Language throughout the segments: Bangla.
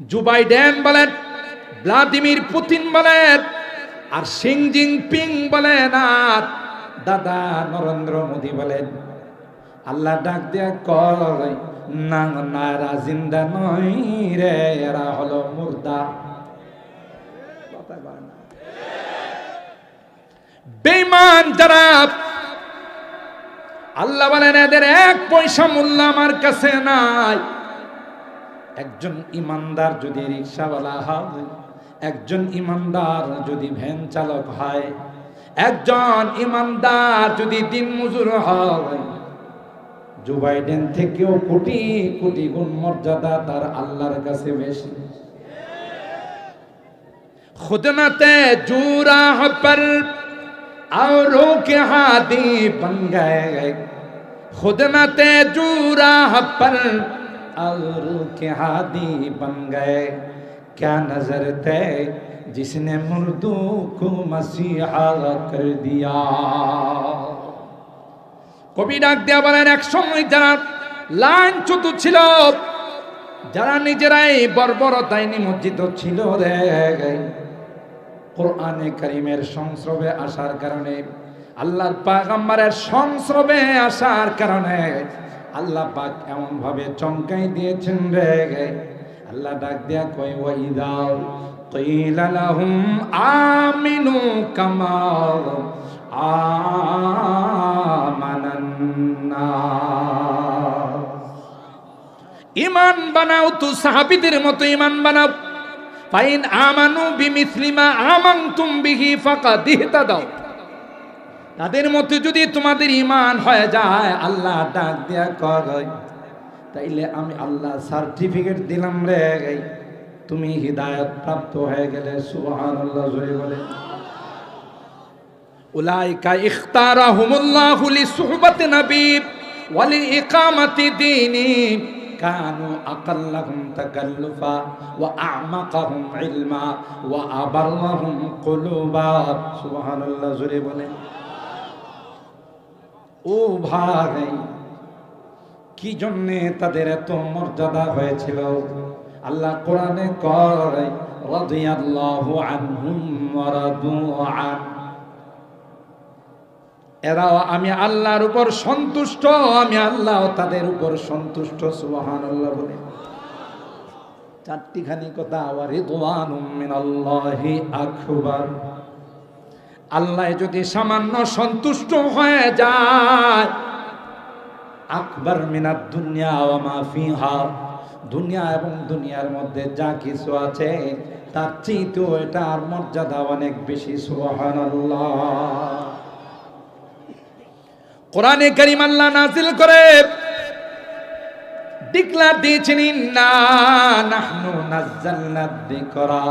জো বাইডেন বলেন, ভ্লাদিমির পুতিন বলেন, আর সিং জিং পিং বলেন, আর দাদা নরেন্দ্র মোদী বলেন। আল্লাহ ডাক দিয়া কয়, না না, এরা জিন্দা নয় রে, এরা হলো মুর্দা। কয় যারা, আল্লাহ বলেন, এদের এক পয়সা মূল্য আমার কাছে নাই। একজন ইমানদার যদি রিক্সাওয়ালা হয়, একজন ইমানদার যদি ভ্যান চালক হয়, একজন ইমানদার যদি দিন মজুর হয় জো বাইডেন থেকেও কোটি কোটি গুণ মর্যাদা তার আল্লাহর কাছে বেশি। খুদনাতে জুরাহ পর আওরো কে হাদি বন গায়ে। খুদনাতে জুরাহ পর औरों के हादी बन गए क्या नजर थे जिसने मुर्दू को मसीहा कर दिया কবি ডাক দেয়া বলেন এক সময় যারা লাঞ্ছিত ছিল যারা নিজেরাই বর্বরতায় নিমজ্জিত ছিল রে কোরআনে করিমের সংস্রবে আসার কারণে আল্লাহর পাগাম্বারের সংস্রবে আসার কারণে আল্লাহ পাক এমন ভাবে চমকাই দিয়েছেন রে আল্লাহ ডাক দেয়া কই ওয়াইদাও قيل لهم آمنوا كما آمن الناس ইমান বানাও তো সাহাবিদের মতো ইমান বানাও ফাইন আমানু বিমিসলিমা আমানতুম বিহি ফাকাদ ইহতাদাও তাদের মধ্যে যদি তোমাদের ইমান হয়ে যায়, আল্লাহ ডাক দিয়া কর তাইলে আমি আল্লাহ সার্টিফিকেট দিলাম রে তুমি হৃদায়ত প্রাপ্ত হয়ে গেলে সুহান আল্লাহ জুড়ে বলে। উলাইকা ইখতারা হুমুল্লাহ লি সুহবত নবীব ওয়ালি ইকামাতি দীনি। কানু আকাল্লাহুম তাকাল্লুফা ওয়া আমাকাহুম ইলমা ওয়া আবাল্লাহুম কুলুবা। সুবহানাল্লাহ জুড়ে বলে। ও ভাই, কি জন্যে তাদের এত মর্যাদা হয়েছিল? আল্লাহ কোরআনে কয়, রাদিয়াল্লাহু আনহুম ওয়া এরাও আমি আল্লাহর উপর সন্তুষ্ট, আমি আল্লাহ তাদের উপর সন্তুষ্ট সুবহান আল্লাহ বলে। চারটিখানি কথা আবার রিদওয়ানুম মিনাল্লাহি আকবার। আল্লাহ যদি সামান্য সন্তুষ্ট হয়ে যায়, আকবর মিনার দুনিয়া ওয়া মা ফিহা। দুনিয়া এবং দুনিয়ার মধ্যে যা কিছু আছে, তার চেয়েতেও এটার মর্যাদা অনেক বেশি, সুবহানাল্লাহ। কোরআনে করিম আল্লাহ নাজিল করে, ডিক্লার দিয়েছেন, ইন্না নাহনু নাজ্জালনা যিকরা।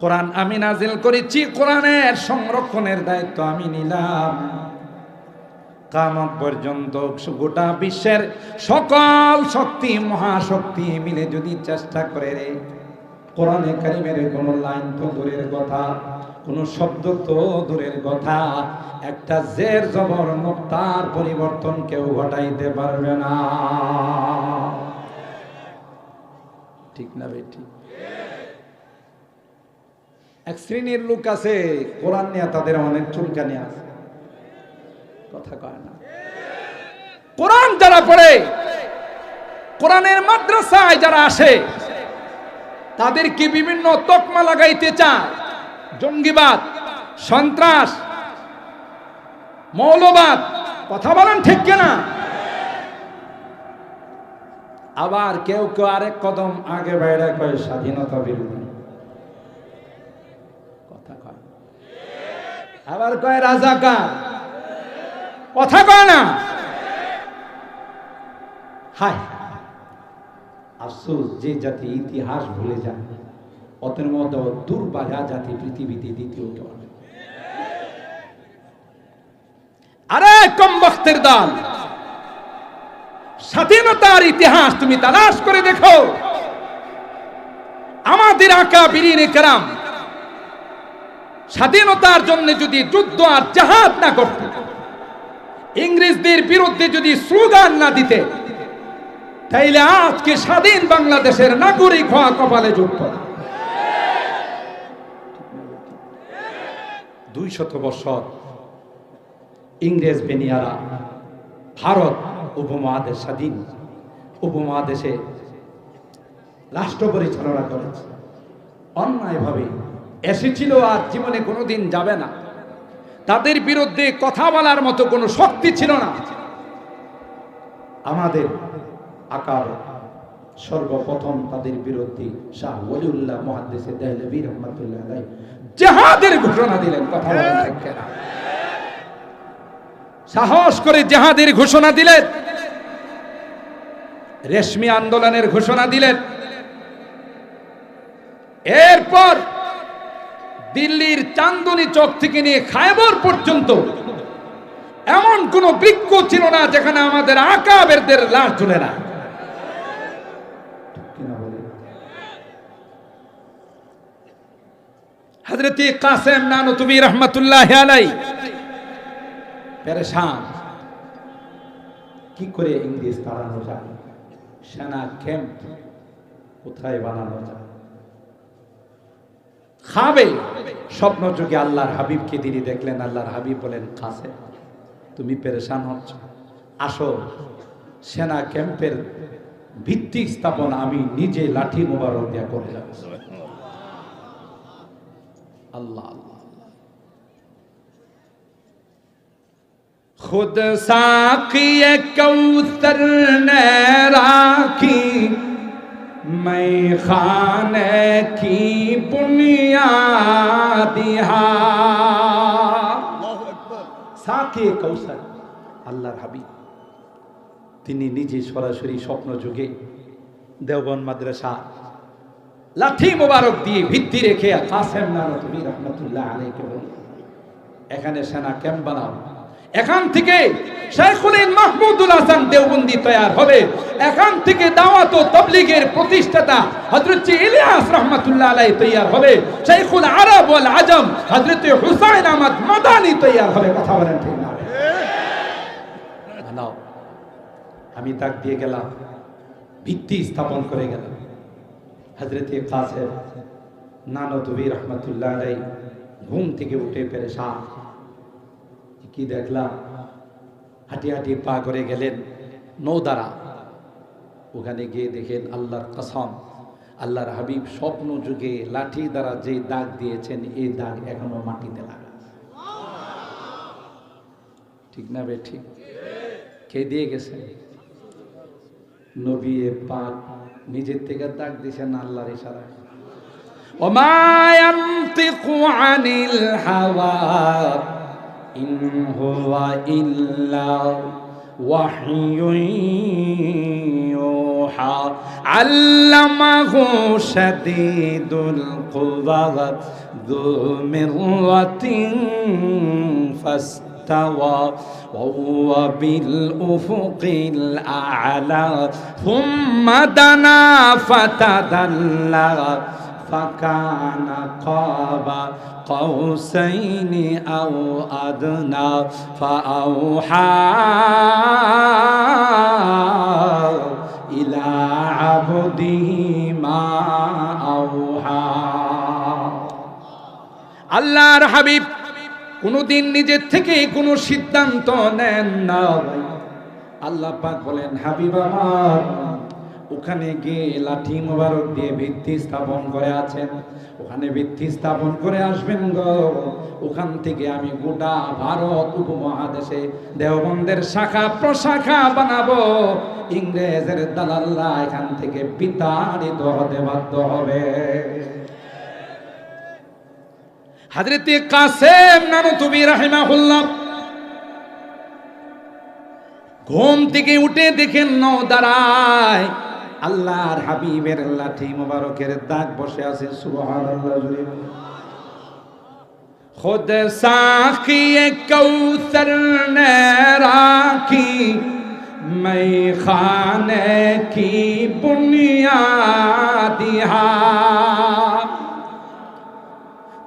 কোরআন আমি নাজিল করেছি, কোরআনের সংরক্ষণের দায়িত্ব আমি নিলাম। কামত পর্যন্ত গোটা বিশ্বের সকল শক্তি, মহাশক্তি মিলে যদি চেষ্টা করে রে, কোরআনে কারিমের কোনো লাইন তো দূরের কথা। কোনো শব্দ তো দূরের কথা। একটা জের জবর মুক্তার পরিবর্তন কেউ ঘটাইতে পারবে না। ঠিক না বেটি? এক শ্রেণির লোক আছে, কোরআন নিয়ে তাদের অনেক চুলকানি আছে। কথা কয় না। কোরআন যারা পড়ে, কোরআনের মাদ্রাসায় যারা আসে, তাদেরকে বিভিন্ন তকমা লাগাইতে চায়। জঙ্গিবাদ, সন্ত্রাস, মৌলবাদ, কথা বলেন ঠিক কিনা? আবার কেউ কেউ আরেক কদম আগে বাইরে কয়, স্বাধীনতা বিরোধী। কথা কয় আবার কয়, রাজাকার। কথা কয় না। হায়, আফসোস, যে জাতি ইতিহাস ভুলে যায়। অতের মতো দুর্বাজা জাতি পৃথিবীতে দ্বিতীয় আরে কম বক্তের দল স্বাধীনতার ইতিহাস তুমি তালাশ করে দেখো। আমাদের আঁকা বীরিনে কেরাম। স্বাধীনতার জন্য যদি যুদ্ধ আর জাহাজ না করত, ইংরেজদের বিরুদ্ধে যদি স্লোগান না দিতে, তাইলে আজকে স্বাধীন বাংলাদেশের নাগরিক হওয়া কপালে যুক্ত দুই শত বছর ইংরেজ বেনিয়ারা ভারত উপমহাদেশ স্বাধীন উপমহাদেশে রাষ্ট্র পরিচালনা করেছে। অন্যায়ভাবে এসেছিল আর জীবনে কোনোদিন যাবে না। তাদের বিরুদ্ধে কথা বলার মতো কোনো শক্তি ছিল না। আমাদের আকার সর্বপ্রথম তাদের বিরুদ্ধে শাহ ওলিউল্লাহ মহাদ্দেশে দেহলবী রহমতুল্লাহ জেহাদের ঘোষণা দিলেন কথা বলেন সাহস করে জেহাদের ঘোষণা দিলেন। রেশমি আন্দোলনের ঘোষণা দিলেন। এরপর দিল্লির চান্দনী চক থেকে নিয়ে খায়বর পর্যন্ত এমন কোন বৃক্ষ ছিল না যেখানে আমাদের আকাবেরদের লাশ ঝুলে না। হজরত কাসেম নানতুবি রহমতুল্লাহ আলাই পেরেশান। কি করে ইংরেজ তাড়ানো যায়? সেনা ক্যাম্প কোথায় বানানো যায়? খাবে। স্বপ্ন যুগে আল্লাহর হাবিবকে তিনি দেখলেন, আল্লাহর হাবিব বলেন কাছে তুমি পেরেশান হচ্ছ। আসো, সেনা ক্যাম্পের ভিত্তি স্থাপন আমি নিজে লাঠি মোবারক দিয়া করে যাব আল্লাহ। আল্লাহ خود ساقی کوثر نے راکھی میں خانے کی بنیاد সাকে কৌশল আল্লাহর হাবি তিনি নিজে সরাসরি স্বপ্ন যুগে দেওবন মাদ্রাসা লাঠি মোবারক দিয়ে ভিত্তি রেখে কাসেম নানতুবি রহমতুল্লাহ আলাইকে বললেন এখানে সেনা ক্যাম্প বানাও। এখান থেকে শেখুল মাহমুদুল হাসান দেওবন্দি তৈরি হবে। এখান থেকে দাওয়াত ও তবলিগের প্রতিষ্ঠাতা হযরত ইলিয়াস রাহমাতুল্লাহ আলাইহি তৈরি হবে। শেখুল আরব ওয়াল আজম হযরত হুসাইন আহমদ মাদানি তৈরি হবে। কথা বলেন ঠিক না। বানাও। আমি তাক দিয়ে গেলাম। ভিত্তি স্থাপন করে গেলাম। হযরত কাসেম নানতুবি রহমতুল্লাহ আলাই ঘুম থেকে উঠে পেরেশান। কি দেখলাম? হাঁটি হাঁটি পা করে গেলেন নৌদারা। ওখানে গিয়ে দেখেন আল্লাহর কসম, আল্লাহর হাবিব স্বপ্ন যুগে লাঠি দ্বারা যে দাগ দিয়েছেন, এই দাগ এখনও মাটিতে লাগা ঠিক না বে? ঠিক? কে দিয়ে গেছে? নবী পাক নিজের থেকে দাগ দিয়েছেন আল্লাহর ইশারায় وما ينطق عن الهوى إن هو إلا وحي يوحى علمه شديد القوى ذو مرة فاستوى وهو بالأفق الأعلى ثم دنا فتدلى فكان قاب قوسين أو أدنى فأوحى إلى عبده ما أوحى আল্লাহর হাবিব কোনোদিন নিজের থেকে কোনো সিদ্ধান্ত নেন না আল্লাহ পাক বলেন, হাবিব ওখানে গিয়ে লাঠি মোবারক দিয়ে ভিত্তি স্থাপন করে আছেন। ওখানে ভিত্তি স্থাপন করে আসবেন গো। ওখান থেকে আমি গোটা ভারত উপমহাদেশে দেওবন্দের শাখা প্রশাখা বানাবো। ইংরেজের দালাল্লা এখান থেকে বিতাড়িত হতে বাধ্য হবে। হাজরতে কাসেম নানু তুমি রাহিমাহুল্লাহ ঘুম থেকে উঠে দেখেন নও দাঁড়ায়। আল্লাহর হাবিবের লাঠি মোবারকের দাগ বসে আছে সুবহান خود ساقی کوثر نے راکھی میں কি کی بنیاد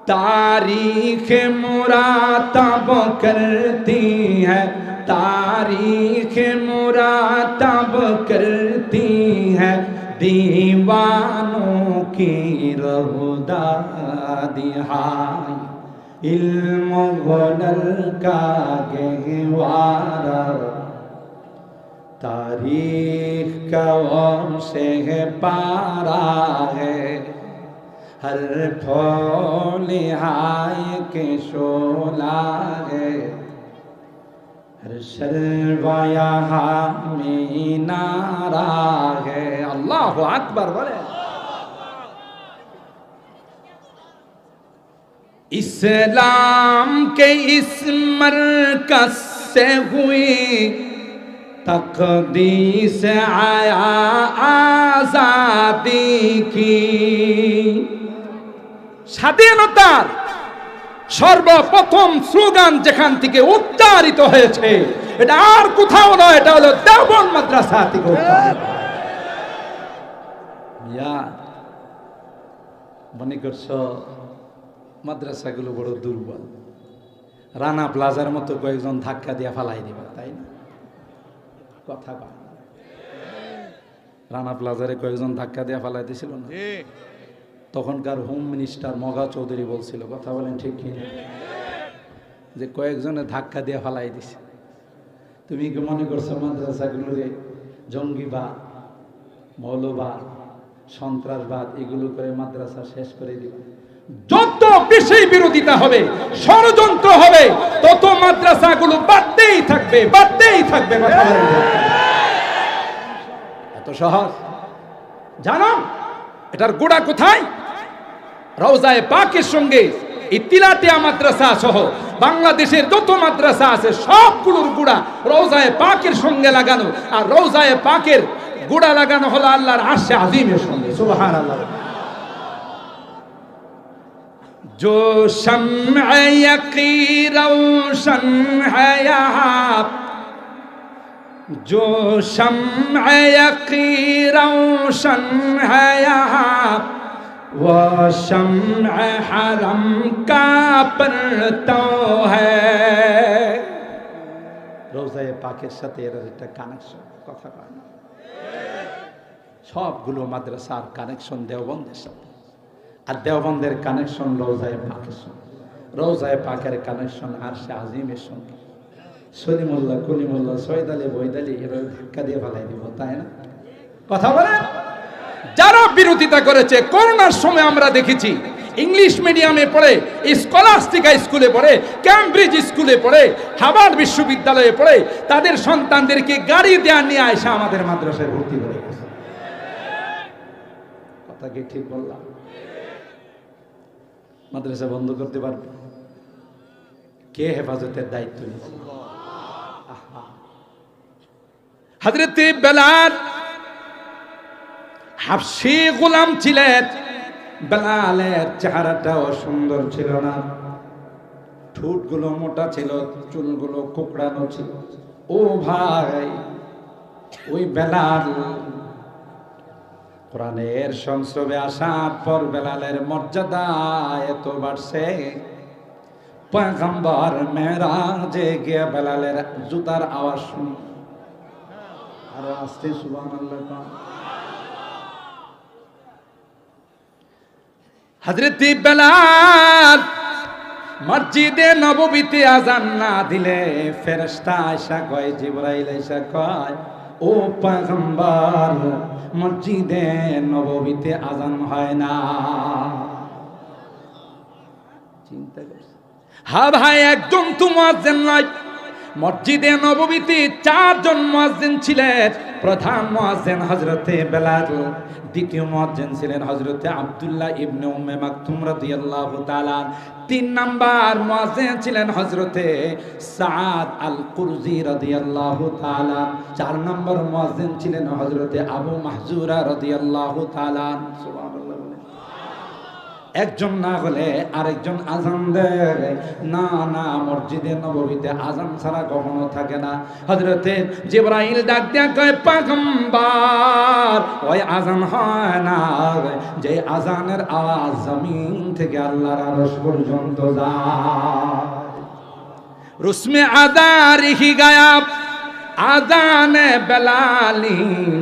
تاریخ مراتب کرتی ہے، تاریخ مراتب کرتی ہے۔ دیوانوں کی رہدادی ہائی، علم غلل کا گہوارا تاریخ کا غور سے پارا ہے۔ ہر پھولی ہائے کے شولا ہے۔ ہر شروایا ہامی نارا ہے۔ اللہ اکبر بولے۔ اسلام کے اس مرکز سے ہوئی تقدیس آیا آزادی کی۔ স্বাধীনতার সর্বপ্রথম স্লোগান যেখান থেকে উচ্চারিত হয়েছে, এটা আর কোথাও নয়, এটা হলো দেওবন মাদ্রাসা থেকে মনে করছ মাদ্রাসাগুলো বড় দুর্বল? রানা প্লাজার মতো কয়েকজন ধাক্কা দিয়ে ফালাই দিবা, তাই না? কথা রানা প্লাজারে কয়েকজন ধাক্কা দিয়ে ফালাই দিছিল না? তখনকার হোম মিনিস্টার মগা চৌধুরী বলছিল, কথা বলেন ঠিক কি যে কয়েকজনে ধাক্কা দিয়ে ফালাই দিছে। তুমি কি মনে করছ মাদ্রাসাগুলোরে জঙ্গিবাদ, মৌলবাদ, সন্ত্রাসবাদ, এগুলো করে মাদ্রাসা শেষ করে দিবে? যত বেশি বিরোধিতা হবে, ষড়যন্ত্র হবে, তত মাদ্রাসাগুলো বাড়তেই থাকবে বাড়তেই থাকবে? এত সহজ। জানো, এটার গোড়া কোথায়? রওজায় পাকের সঙ্গে এই তিলাটিয়া মাদ্রাসা সহ বাংলাদেশের যত মাদ্রাসা আছে সবগুলোর গুড়া রওজায় পাকের সঙ্গে লাগানো। আর রওজায় পাকের গুড়া লাগানো হলো আল্লাহর আশে আজিমের সঙ্গে। সুবাহান আল্লাহ جو شمع یقی روشن ہے یہاں جو شمع یقی روشن ہے یہاں وہ شمع حرم کا پرتو ہے রোজায় পাকের সাথে এর একটা কানেকশন কথা কয় না সবগুলো মাদ্রাসার কানেকশন দেওবন্দের সাথে আর দেওবন্দের কানেকশন রোজায় পাকের সঙ্গে। রোজায় পাকের কানেকশন আর সে আজিমের সঙ্গে। সলিমুল্লাহ, কলিমুল্লাহ সৈদালি বৈদালি এভাবে ধাক্কা দিয়ে ফেলাই দিব, তাই না? কথা বলেন? যারা বিরোধিতা করেছে, করোনার সময় আমরা দেখেছি, ইংলিশ মিডিয়ামে পড়ে স্কলাস্টিকা স্কুলে পড়ে ক্যামব্রিজ স্কুলে পড়ে হার্ভার্ড বিশ্ববিদ্যালয়ে পড়ে, তাদের সন্তানদেরকে গাড়ি দেওয়া নিয়ে আসা আমাদের মাদ্রাসায় ভর্তি করে কথা ঠিক বললাম? মাদ্রাসা বন্ধ করতে পারবে? কে হেফাজতের দায়িত্ব নিয়েছে হজরত বেলাল হাফসি গোলাম ছিলেন। বেলালের চেহারাটাও সুন্দর ছিল না। ঠোঁটগুলো মোটা ছিল, চুলগুলো কোকড়ানো ছিল। ও ভাই, ওই বেলাল। কোরআনের সংস্রবে আসার পর বেলালের মর্যাদা এত বাড়ছে। পয়গম্বর মেরাজে গিয়ে বেলালের জুতার আওয়াজ শুন। আরও আসতে সুবহানাল্লাহ কন। হযরত বেলাল মসজিদে নববীতে আজান না দিলে ফেরেশতা আয়সা কয়, জিবরাইল আয়সা কয়, ও পয়গম্বর, মসজিদে নববীতে আজান হয় না। চিন্তা করছে? হ্যাঁ ভাই একজন তো মুয়াজ্জিন নয়। মসজিদে নববীতে চারজন মুয়াজ্জিন ছিলেন। প্রধান মুয়াজ্জিন হজরতে বেলাল, দ্বিতীয় মুয়াজ্জিন ছিলেন হজরতে আবদুল্লাহ ইবনে উম্মে মাকতুম রাদিয়াল্লাহু তাআলা। তিন নাম্বার মুয়াজ্জিন ছিলেন হজরতে সাদ আল কুরজি রাদিয়াল্লাহু তাআলা। চার নাম্বার মুয়াজ্জিন ছিলেন হজরতে আবু মাহজুরা রাদিয়াল্লাহু তাআলা। সুবহানাল্লাহ। একজন না হলে আরেকজন আজান দেয়। না না, মসজিদে নবীতে আজান ছাড়া কখনো থাকে না। হজরতে জিব্রাইল ডাক দেয়া কয়, পাগম্বার, ওই আজান হয় না যে আজানের আওয়াজ জমিন থেকে আল্লাহর আরশ পর্যন্ত যায়। রুসমে আদার হি গায়াব আজানে বেলালি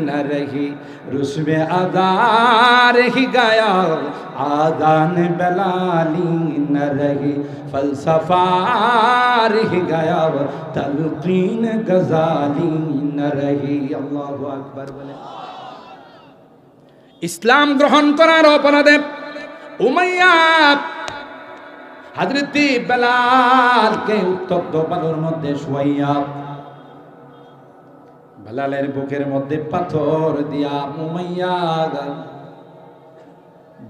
না রহি রুসমে আদার হি গায়াব آدان بلالی نہ رہی فلسفہ رہ گیا و تلقین غزالی نہ ইসলাম গ্রহণ করার অপরাধে উমাইয়া হাজরতি বেলালকে উত্তপ্ত বালুর মধ্যে শুয়াইয়া, বেলালের বুকের মধ্যে পাথর দিয়া উমাইয়া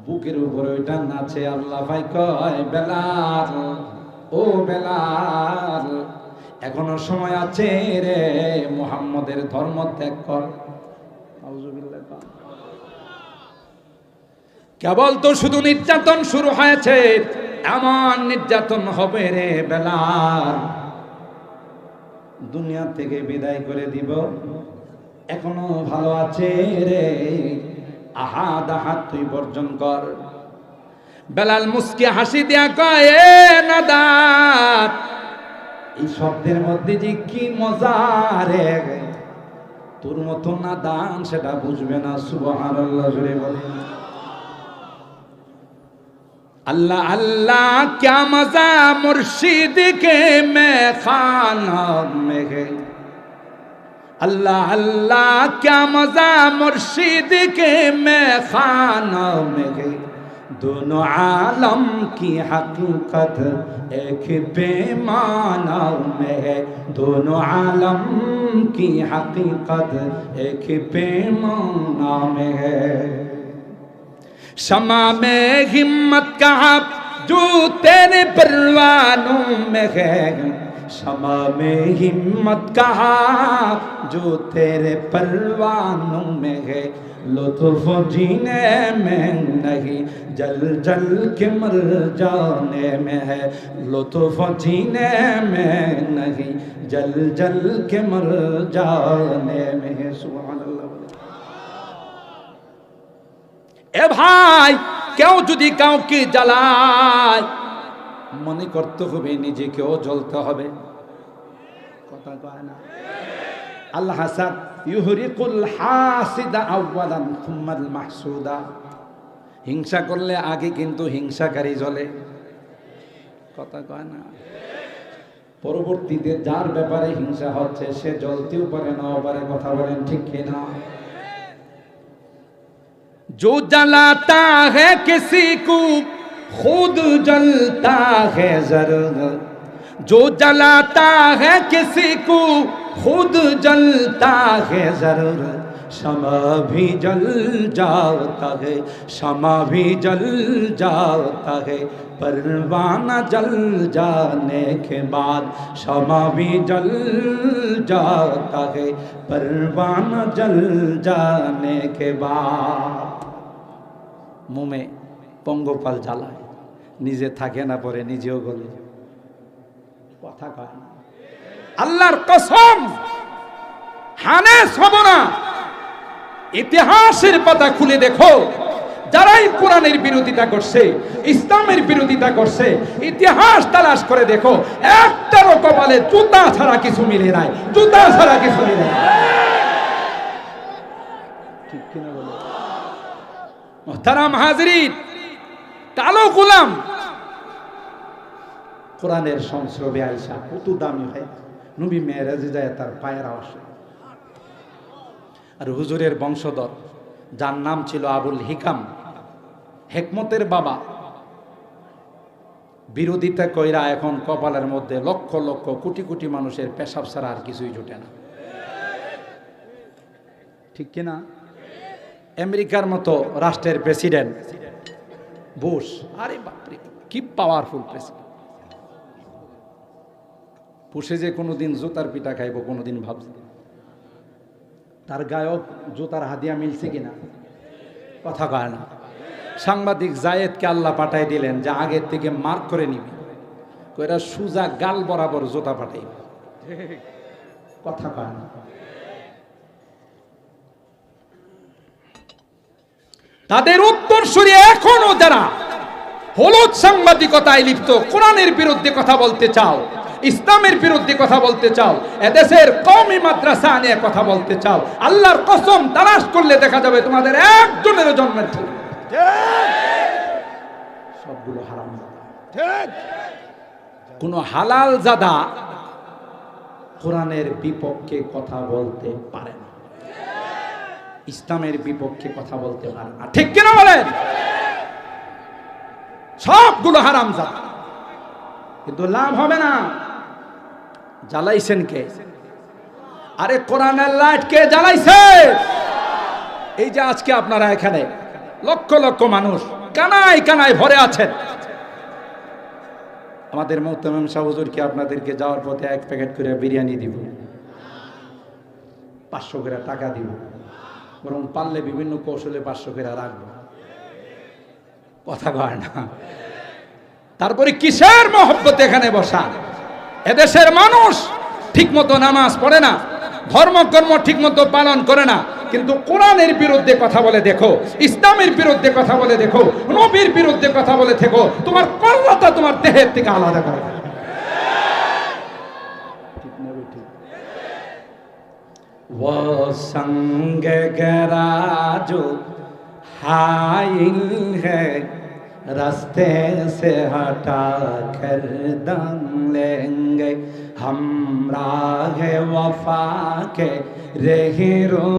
বুকের উপরে ওইটা নাচে আল্লাহ ভাই কয়, বেলাল, ও বেলাল, এখনও সময় আছে রে মুহাম্মদের ধর্ম ত্যাগ কর। কেবল তো শুধু নির্যাতন শুরু হয়েছে, এমন নির্যাতন হবে রে বেলাল। দুনিয়া থেকে বিদায় করে দিব, এখনও ভালো আছে রে। আহাদ আহাদ তুই বর্জন কর। বেলাল মুসকে হাসি দিয়া কয়ে নাদাত। এই শব্দের মধ্যে যে কি মজা রে। তোর মতো না দান সেটা বুঝবে না সুবহান আল্লাহ জুড়ে বলে। আল্লাহ আল্লাহ ক্যা মজা মুর্শিদ কে মে খান মে اللہ اللہ کیا مزہ مرشید کے میں خانہ میں گئی۔ دونوں عالم کی حقیقت ایک بے معنی میں ہے۔ دونوں عالم کی حقیقت ایک بے معنی میں ہے۔ شما میں ہمت کہاں جو تیرے پروانوں میں ہے۔ है शमा में हिम्मत कहा जो तेरे परवानों में है लुत्फ जीने में नहीं जल जल के मर जाने में है लुत्फ जीने में नहीं जल जल के मर जाने में है सुभान अल्लाह এ ভাই কেউ যদি কাউকে জ্বালায় মনে করতে হবে নিজেকেও জ্বলতে হবে কথা কয় না আল্লাহ হাসাদ ইউহরিকুল হাসিদা আউয়ালান থুম্মাল মাহসুদা হিংসা করলে আগে কিন্তু হিংসাকারী জ্বলে কথা কয় না পরবর্তীতে যার ব্যাপারে হিংসা হচ্ছে সে জ্বলতেও পারে না পারে কথা বলেন ঠিক কিনা जो जलाता है किसी को खुद जलता है जरूर جو جلاتا ہے کسی کو، خود جلتا ہے ضرور شما بھی جل جاتا ہے شما بھی جل جاتا ہے۔ پروانہ جل جانے کے بعد شما بھی جل جاتا ہے۔ پروانہ جل جانے کے بعد۔ موں میں پنگو پل جالا ہے۔ জ্বালায় নিজে থাকে না পরে নিজেও গলে কথা কয় না। আল্লাহর কসম হানে হব না। ইতিহাসের পাতা খুলে দেখো, যারাই কোরআনের বিরোধিতা করছে, ইসলামের বিরোধিতা করছে, ইতিহাস তালাশ করে দেখো, একটারও কপালে জুতা ছাড়া কিছু মিলে নাই, জুতা ছাড়া কিছু মিলে নাই। ঠিক কিনা বলো? হাজরিন, কালো গোলাম কোরআনের সংস্রবে আইসা কত দামি হয়। নবী মেয়েরাজে যায় তার পায়ের আওয়াজ আর হুজুরের বংশধর, যার নাম ছিল আবুল হিকাম, হেকমতের বাবা, বিরোধিতা কইরা এখন কপালের মধ্যে লক্ষ লক্ষ কোটি কোটি মানুষের পেশাব ছাড়া আর কিছুই জুটে না। ঠিক কিনা আমেরিকার মতো রাষ্ট্রের প্রেসিডেন্ট, বুশ, আরে বাপরে, কি পাওয়ারফুল প্রেসিডেন্ট পুষে যে কোনোদিন জুতার পিঠা খাইব, কোনোদিন ভাবছে তার গায়ক জুতার হাদিয়া মিলছে কিনা কথা কয় না। সাংবাদিক জায়েদকে আল্লাহ পাঠাই দিলেন যে আগের থেকে মার্ক করে নিবি। কইরা সুজা গাল বরাবর জুতা পাঠাই কথা কয় না। তাদের উত্তর সরিয়ে এখনও যারা হলুদ সাংবাদিকতায় লিপ্ত, কোরআনের বিরুদ্ধে কথা বলতে চাও, ইসলামের বিরুদ্ধে কথা বলতে চাও, এদেশের কমই মাদ্রাসা নিয়ে কথা বলতে চাও, আল্লাহর কসম তালাশ করলে দেখা যাবে তোমাদের একজনের জন্মের সবগুলো হারাম কোন হালাল জাদা কোরআনের বিপক্ষে কথা বলতে পারে না। ইসলামের বিপক্ষে কথা বলতে পারে না। ঠিক কিনা বলেন? সবগুলো হারাম জাদা কিন্তু লাভ হবে না। জ্বালাইছেন কে? আরে কোরআনের লাইট কে জ্বালাইছে? এই যে আজকে আপনারা এখানে লক্ষ লক্ষ মানুষ কানায় কানায় ভরে আছেন। আমাদের মোহতামিম শাহ হুজুরকে আপনাদেরকে যাওয়ার পথে এক প্যাকেট করে বিরিয়ানি দিব? পাঁচশো করে টাকা দিব। বরং পারলে বিভিন্ন কৌশলে পাঁচশো করে রাখব। কথা কয় না। তারপরে কিসের মহব্বত এখানে বসা? এদেশের মানুষ ঠিকমতো নামাজ পড়ে না, ধর্মকর্ম ঠিকমতো পালন করে না, কিন্তু কোরআনের বিরুদ্ধে কথা বলে দেখো, ইসলামের বিরুদ্ধে কথা বলে দেখো, নবীর বিরুদ্ধে কথা বলে দেখো তোমার কল্লাটা তোমার দেহের থেকে আলাদা করে দেবে। ঠিক না हाइल है रास्ते से हटा कर दम लेंगे हम राह वफा के रही रो